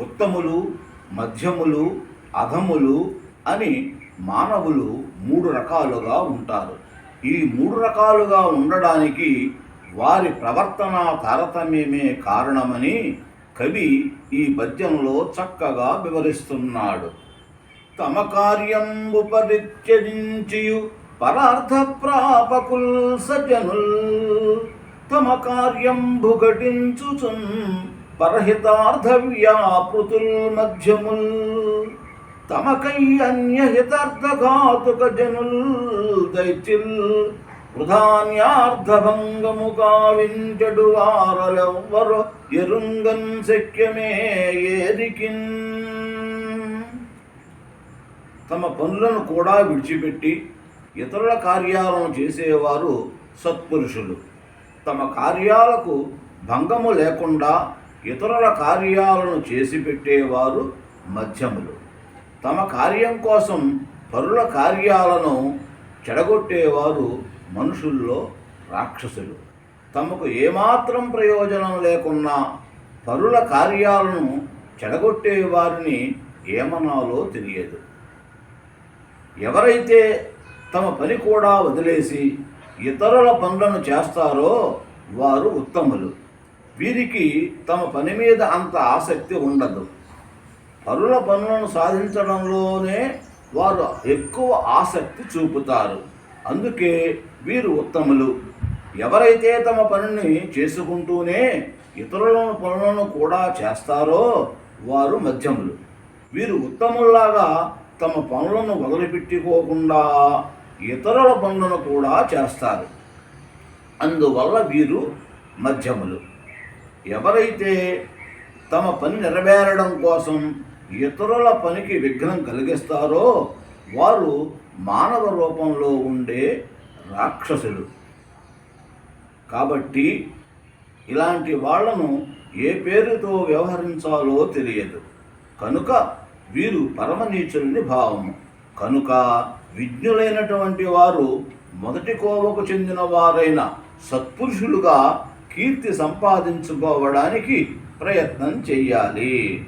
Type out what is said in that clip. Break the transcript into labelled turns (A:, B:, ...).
A: ఉత్తములు మధ్యములు అధములు అని మానవులు మూడు రకాలుగా ఉంటారు. ఈ మూడు రకాలుగా ఉండడానికి వారి ప్రవర్తన తారతమ్యమే కారణమని కవి ఈ పద్యంలో చక్కగా వివరిస్తున్నాడు. తమ కార్యంబు పరిత్యజించియు పరార్థ ప్రాపకుల్ సజనుల్ తమ కార్యంబు ఘటించుచున్ పరహితార్థ వ్యాపృతుల్ మధ్యముల్ తమకై అన్యహితార్థఘాతుక జనుల్ దైత్యుల్ వృధాన్యార్థభంగము కావించడు వారలెవ్వరు ఎరుంగన్ శక్యమే ఏరికిన్ తమ పనులను కూడా విడిచిపెట్టి ఇతరుల కార్యాలను చేసేవారు సత్పురుషులు. తమ కార్యాలకు భంగము లేకుండా ఇతరుల కార్యాలను చేసి పెట్టేవారు మధ్యములు. తమ కార్యం కోసం పరుల కార్యాలను చెడగొట్టేవారు మనుషుల్లో రాక్షసులు. తమకు ఏమాత్రం ప్రయోజనం లేకున్నా పరుల కార్యాలను చెడగొట్టే వారిని ఏమనాలో తెలియదు. ఎవరైతే తమ పని కూడా వదిలేసి ఇతరుల పనులను చేస్తారో వారు ఉత్తములు. వీరికి తమ పని మీద అంత ఆసక్తి ఉండదు. పరుల పనులను సాధించడంలోనే వారు ఎక్కువ ఆసక్తి చూపుతారు. అందుకే వీరు ఉత్తములు. ఎవరైతే తమ పనిని చేసుకుంటూనే ఇతరుల పనులను కూడా చేస్తారో వారు మధ్యములు. వీరు ఉత్తముల్లాగా తమ పనులను వదిలిపెట్టుకోకుండా ఇతరుల పనులను కూడా చేస్తారు. అందువల్ల వీరు మధ్యములు. ఎవరైతే తమ పని నెరవేరడం కోసం ఇతరుల పనికి విఘ్నం కలిగిస్తారో వారు మానవ రూపంలో ఉండే రాక్షసులు. కాబట్టి ఇలాంటి వాళ్ళను ఏ పేరుతో వ్యవహరించాలో తెలియదు. కనుక వీరు పరమనీచులని భావము. కనుక విజ్ఞులైనటువంటి వారు మొదటి కోవకు చెందిన వారైన సత్పురుషులుగా కీర్తి సంపాదించుకోవడానికి ప్రయత్నం చెయ్యాలి.